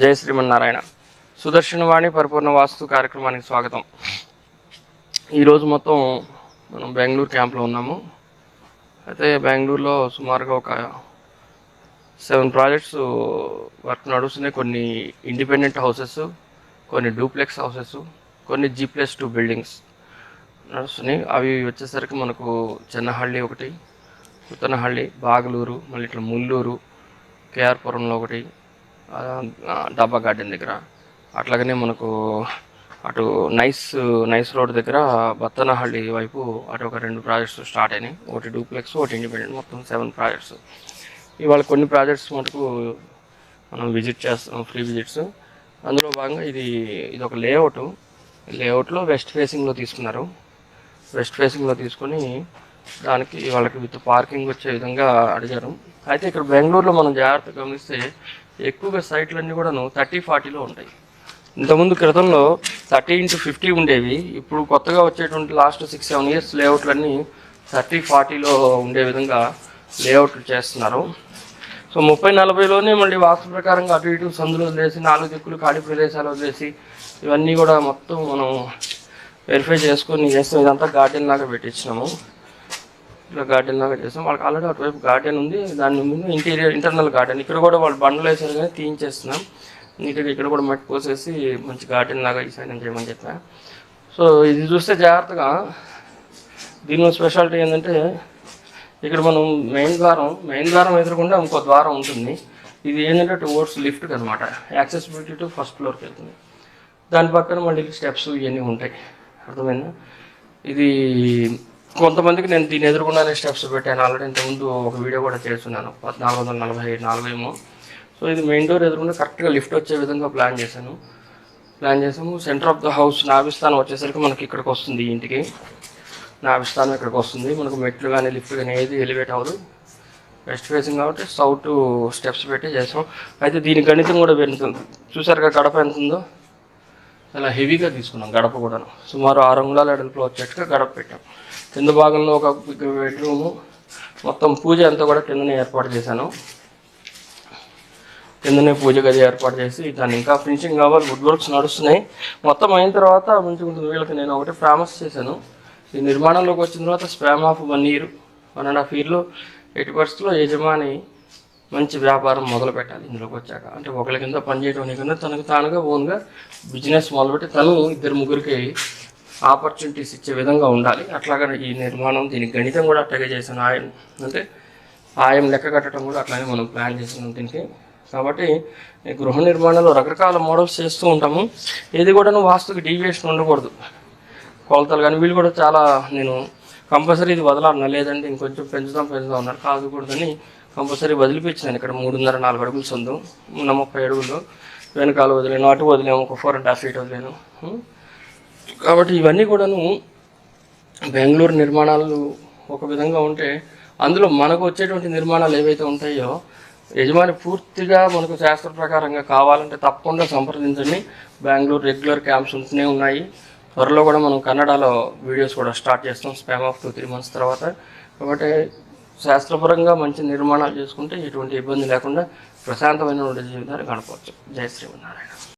జై శ్రీమన్నారాయణ. సుదర్శనవాణి పరిపూర్ణ వాస్తు కార్యక్రమానికి స్వాగతం. ఈరోజు మొత్తం మనం బెంగళూరు క్యాంప్లో ఉన్నాము. అయితే బెంగళూరులో సుమారుగా ఒక సెవెన్ ప్రాజెక్ట్స్ వర్క్ నడుస్తున్నాయి. కొన్ని ఇండిపెండెంట్ హౌసెస్ కొన్ని డూప్లెక్స్ హౌసెస్ కొన్ని జీ ప్లస్ టూ బిల్డింగ్స్ నడుస్తున్నాయి. అవి వచ్చేసరికి మనకు చిన్నహళ్ళి ఒకటి ఉత్తనహళ్ళి బాగలూరు మళ్ళీ ఇట్లా ముల్లూరు కేఆర్పురంలో ఒకటి డబ్బా గార్డెన్ దగ్గర. అట్లాగనే మనకు అటు నైస్ నైస్ రోడ్ దగ్గర బత్తనహళ్ళి వైపు అటు ఒక రెండు ప్రాజెక్ట్స్ స్టార్ట్ అయినాయి. ఒకటి డూప్లెక్స్ ఒకటి ఇండిపెండెంట్. మొత్తం సెవెన్ ప్రాజెక్ట్స్. ఇవాళ కొన్ని ప్రాజెక్ట్స్ మటుకు మనం విజిట్ చేస్తాం ఫ్రీ విజిట్స్. అందులో భాగంగా ఇది ఇది ఒక లేఅవుట్. లేఅవుట్లో వెస్ట్ ఫేసింగ్లో తీసుకున్నారు. వెస్ట్ ఫేసింగ్లో తీసుకొని దానికి వాళ్ళకి విత్ పార్కింగ్ వచ్చే విధంగా అడిగారు. అయితే ఇక్కడ బెంగళూరులో మనం జాగ్రత్తగా గమనిస్తే ఎక్కువగా సైట్లన్నీ కూడాను థర్టీ ఫార్టీలో ఉంటాయి. ఇంతకుముందు క్రితంలో థర్టీ ఇంటూ ఫిఫ్టీ ఉండేవి. ఇప్పుడు కొత్తగా వచ్చేటువంటి లాస్ట్ సిక్స్ సెవెన్ ఇయర్స్ లేఅవుట్లన్నీ థర్టీ ఫార్టీలో ఉండే విధంగా లేఅవుట్లు చేస్తున్నారు. సో ముప్పై నలభైలోనే మళ్ళీ వాస్తు ప్రకారంగా అటు ఇటు సందులు వదిలేసి నాలుగు దిక్కులు ఖాళీ ప్రదేశాలు వదిలేసి ఇవన్నీ కూడా మొత్తం మనం వెరిఫై చేసుకొని చేస్తాం ఇదంతా గార్డెన్ లాగా పెట్టించినాము. ఇట్లా గార్డెన్ లాగా చేస్తాం. వాళ్ళకి ఆల్రెడీ అటువైపు గార్డెన్ ఉంది. దాని ముందు ఇంటీరియర్ ఇంటర్నల్ గార్డెన్. ఇక్కడ కూడా వాళ్ళు బండలు వేసారు కానీ తీయించేస్తున్నాం నీట్గా ఇక్కడ కూడా మట్టి పోసేసి మంచి గార్డెన్ లాగా ఈ చేయమని చెప్పా. సో ఇది చూస్తే జాగ్రత్తగా దీనిలో స్పెషాలిటీ ఏంటంటే ఇక్కడ మనం మెయిన్ ద్వారం మెయిన్ ద్వారం ఎదురకుండా ఇంకో ద్వారం ఉంటుంది. ఇది ఏంటంటే టువర్డ్స్ లిఫ్ట్ అనమాట యాక్సెసిబిలిటీ టు ఫస్ట్ ఫ్లోర్కి వెళ్తుంది. దాని పక్కన మళ్ళీ స్టెప్స్ ఇవన్నీ ఉంటాయి. అర్థమైందా? ఇది కొంతమందికి నేను దీని ఎదుర్కొన్నానే స్టెప్స్ పెట్టాను. ఆల్రెడీ ఇంతకుముందు ఒక వీడియో కూడా చేస్తున్నాను. పద్నాలుగు వందల నలభై నాలుగేమో సో ఇది మెయిన్ డోర్ ఎదుర్కొంటే కరెక్ట్గా లిఫ్ట్ వచ్చే విధంగా ప్లాన్ చేశాను. ప్లాన్ చేసాము సెంటర్ ఆఫ్ ద హౌస్ నాభిస్థానం వచ్చేసరికి మనకి ఇక్కడికి వస్తుంది ఇంటికి. నాభిస్థానం ఇక్కడికి వస్తుంది. మనకు మెట్లు కానీ లిఫ్ట్ కానీ ఏది ఎలివేట్ అవ్వదు. వెస్ట్ ఫేసింగ్ కాబట్టి సౌత్ స్టెప్స్ పెట్టి చేసాం అయితే దీని గణితం కూడా పెరుగుతుంది చూసారుగా గడప ఎంత ఉందో? చాలా హెవీగా తీసుకున్నాం గడప కూడాను. సుమారు ఆరు అంగుళాల అడుగులో వచ్చేట్టుగా గడప పెట్టాం. కింద భాగంలో ఒక బెడ్రూము. మొత్తం పూజ అంతా కూడా కిందనే ఏర్పాటు చేశాను. కిందనే పూజ గది ఏర్పాటు చేసి దాన్ని ఇంకా ఫినిషింగ్ కావాలి వుడ్ వర్క్స్ నడుస్తున్నాయి. మొత్తం అయిన తర్వాత మంచి కొంచెం వీళ్ళకి నేను ఒకటి ప్రామిస్ చేశాను. ఈ నిర్మాణంలోకి వచ్చిన తర్వాత span of one year one and half ఇయర్లో ఎయిటీ పర్సెంట్లో యజమాని మంచి వ్యాపారం మొదలు పెట్టాలి ఇందులోకి వచ్చాక. అంటే ఒకరి కింద పనిచేయడం కింద తనకు తానుగా ఓన్గా బిజినెస్ మొదలుపెట్టి తను ఇద్దరు ముగ్గురికి ఆపర్చునిటీస్ ఇచ్చే విధంగా ఉండాలి. అట్లాగే ఈ నిర్మాణం దీనికి గణితం కూడా అట్లాగే చేశాను. ఆయన అంటే ఆయం లెక్క కట్టడం కూడా అట్లానే మనం ప్లాన్ చేసినాం దీనికి. కాబట్టి ఈ గృహ నిర్మాణంలో రకరకాల మోడల్స్ చేస్తూ ఉంటాము. ఏది కూడాను వాస్తుకి డీవియేషన్ ఉండకూడదు. కొలతలు కానీ వీళ్ళు కూడా చాలా నేను కంపల్సరీ ఇది వదలాలన్నా లేదంటే ఇంకొంచెం పెంచుదాం పెంచుదాం అన్నారు. కాదుకూడదని కంపల్సరీ వదిలిపించాను. ఇక్కడ మూడున్నర నాలుగు అడుగులు సొంతం. ఉన్న ముప్పై అడుగులు. వెనకాల వదిలేను అటు వదిలేము ఒక ఫోర్ అండ్ హాఫ్ ఫీట్ వదిలేను. కాబట్టి ఇవన్నీ కూడాను బెంగళూరు నిర్మాణాలు ఒక విధంగా ఉంటే అందులో మనకు వచ్చేటువంటి నిర్మాణాలు ఏవైతే ఉంటాయో యజమాని పూర్తిగా మనకు శాస్త్ర ప్రకారంగా కావాలంటే తప్పకుండా సంప్రదించండి. బెంగళూరు రెగ్యులర్ క్యాంప్స్ ఉంటూనే ఉన్నాయి. త్వరలో కూడా మనం కన్నడలో వీడియోస్ కూడా స్టార్ట్ చేస్తాం span of two three months తర్వాత. కాబట్టి శాస్త్రపరంగా మంచి నిర్మాణాలు చేసుకుంటే ఎటువంటి ఇబ్బంది లేకుండా ప్రశాంతమైన జీవితాన్ని గడపవచ్చు. జై శ్రీమన్నారాయణ.